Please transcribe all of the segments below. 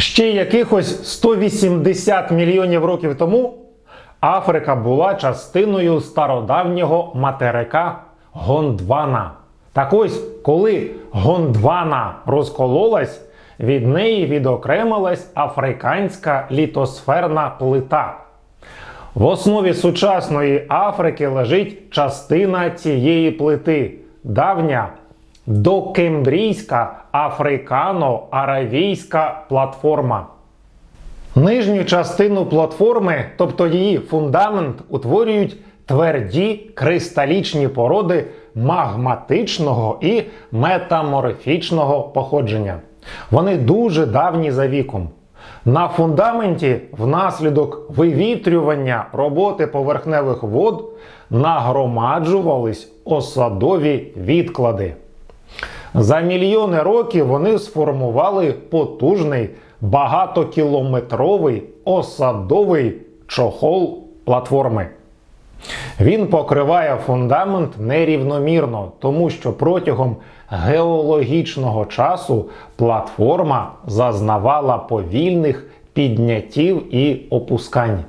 Ще якихось 180 мільйонів років тому Африка була частиною стародавнього материка Гондвана. Так ось, коли Гондвана розкололась, від неї відокремилась африканська літосферна плита. В основі сучасної Африки лежить частина цієї плити давня докембрійська африкано-аравійська платформа. Нижню частину платформи, тобто її фундамент, утворюють тверді кристалічні породи магматичного і метаморфічного походження. Вони дуже давні за віком. На фундаменті внаслідок вивітрювання роботи поверхневих вод нагромаджувались осадові відклади. За мільйони років вони сформували потужний багатокілометровий осадовий чохол платформи. Він покриває фундамент нерівномірно, тому що протягом геологічного часу платформа зазнавала повільних підняттів і опускань.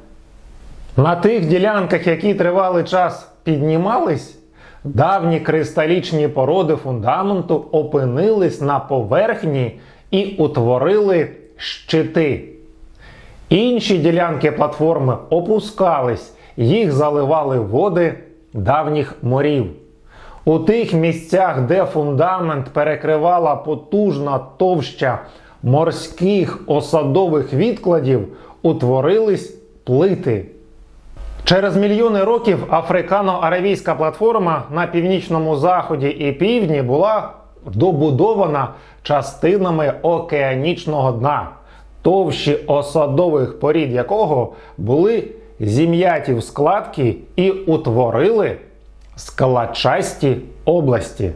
На тих ділянках, які тривалий час піднімались, давні кристалічні породи фундаменту опинились на поверхні і утворили щити. Інші ділянки платформи опускались, їх заливали води давніх морів. У тих місцях, де фундамент перекривала потужна товща морських осадових відкладів, утворились плити. Через мільйони років африкано-аравійська платформа на північному заході і півдні була добудована частинами океанічного дна, товщі осадових порід якого були зім'яті в складки і утворили скалачасті області.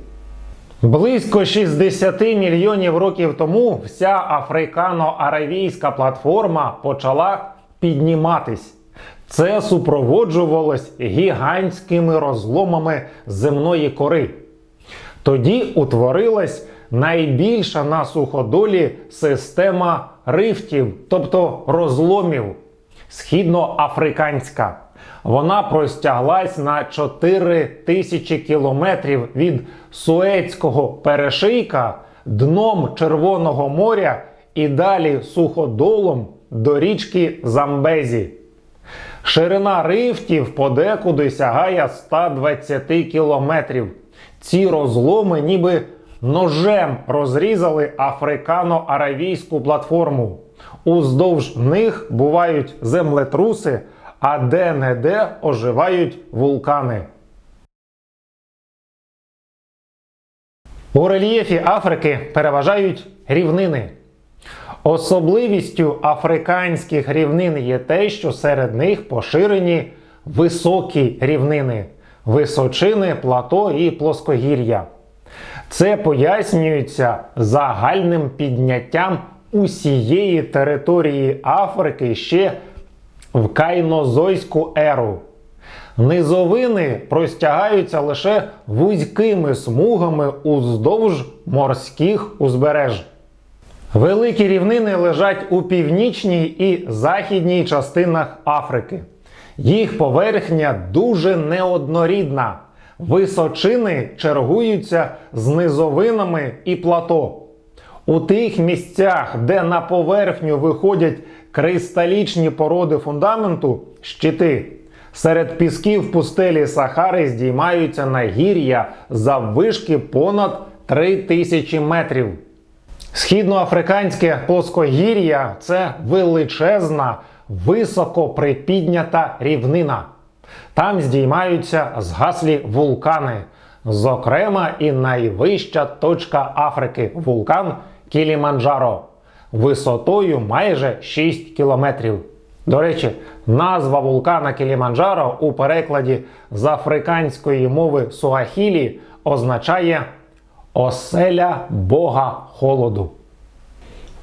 Близько 60 мільйонів років тому вся африкано-аравійська платформа почала підніматись. Це супроводжувалось гігантськими розломами земної кори. Тоді утворилась найбільша на суходолі система рифтів, тобто розломів, східноафриканська. Вона простяглась на 4 тисячі кілометрів від Суецького перешийка дном Червоного моря і далі суходолом до річки Замбезі. Ширина рифтів подекуди сягає 120 кілометрів. Ці розломи ніби ножем розрізали африкано-аравійську платформу. Уздовж них бувають землетруси, а де-не-де оживають вулкани. У рельєфі Африки переважають рівнини. Особливістю африканських рівнин є те, що серед них поширені високі рівнини, височини, плато і плоскогір'я. Це пояснюється загальним підняттям усієї території Африки ще в кайнозойську еру. Низовини простягаються лише вузькими смугами уздовж морських узбереж. Великі рівнини лежать у північній і західній частинах Африки. Їх поверхня дуже неоднорідна. Височини чергуються з низовинами і плато. У тих місцях, де на поверхню виходять кристалічні породи фундаменту, щити, серед пісків пустелі Сахари здіймаються нагір'я заввишки понад 3000 метрів. Східноафриканське плоскогір'я це величезна, високо припіднята рівнина. Там здіймаються згаслі вулкани, зокрема і найвища точка Африки вулкан Кіліманджаро, висотою майже 6 кілометрів. До речі, назва вулкана Кіліманджаро у перекладі з африканської мови Суахілі означає оселя Бога холоду.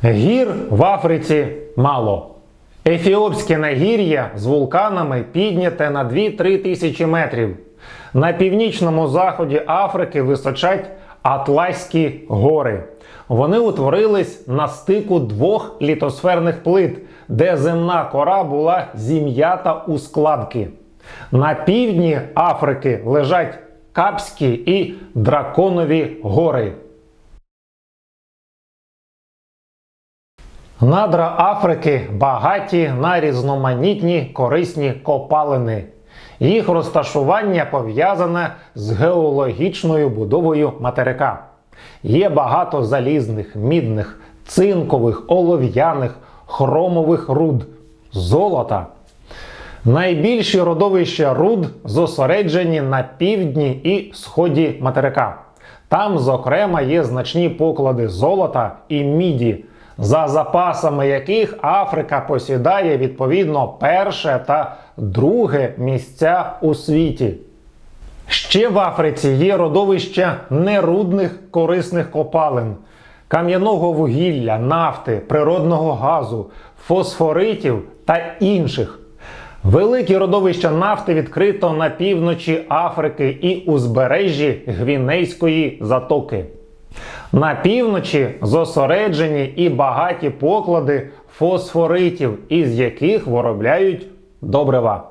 Гір в Африці мало. Ефіопське нагір'я з вулканами підняте на 2-3 тисячі метрів. На північному заході Африки височать Атласські гори. Вони утворились на стику двох літосферних плит, де земна кора була зім'ята у складки. На півдні Африки лежать Капські і Драконові гори. Надра Африки багаті на різноманітні корисні копалини. Їх розташування пов'язане з геологічною будовою материка. Є багато залізних, мідних, цинкових, олов'яних, хромових руд, золота. Найбільші родовища руд зосереджені на півдні і сході материка. Там, зокрема, є значні поклади золота і міді, за запасами яких Африка посідає відповідно перше та друге місця у світі. Ще в Африці є родовища нерудних корисних копалин, кам'яного вугілля, нафти, природного газу, фосфоритів та інших. Великі родовища нафти відкрито на півночі Африки і узбережжі Гвінейської затоки. На півночі зосереджені і багаті поклади фосфоритів, із яких виробляють добрива.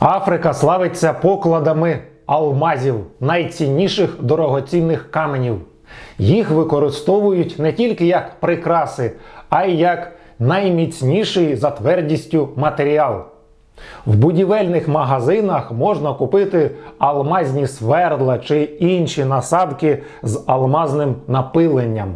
Африка славиться покладами алмазів, найцінніших дорогоцінних каменів. Їх використовують не тільки як прикраси, а й як найміцніший за твердістю матеріал. В будівельних магазинах можна купити алмазні свердла чи інші насадки з алмазним напиленням.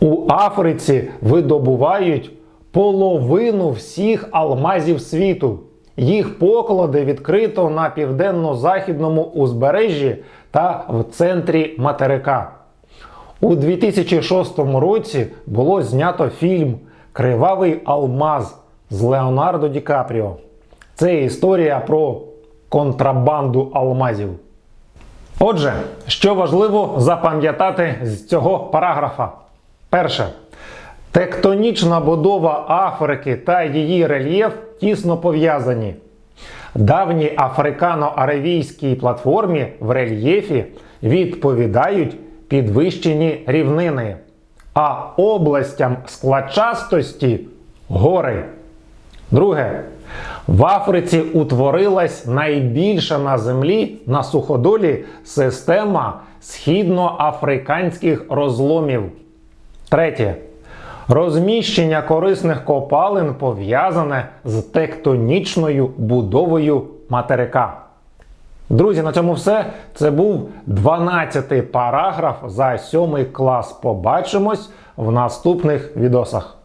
У Африці видобувають половину всіх алмазів світу. Їх поклади відкрито на південно-західному узбережжі та в центрі материка. У 2006 році було знято фільм Кривавий алмаз з Леонардо Ді Капріо. Це історія про контрабанду алмазів. Отже, що важливо запам'ятати з цього параграфа. Перше. Тектонічна будова Африки та її рельєф тісно пов'язані. Давній африкано-аравійській платформі в рельєфі відповідають підвищені рівнини, а областям складчастості гори. Друге. В Африці утворилась найбільша на землі на суходолі система східноафриканських розломів. Третє. Розміщення корисних копалин пов'язане з тектонічною будовою материка. Друзі, на цьому все. Це був 12-й параграф за 7 клас. Побачимось в наступних відосах.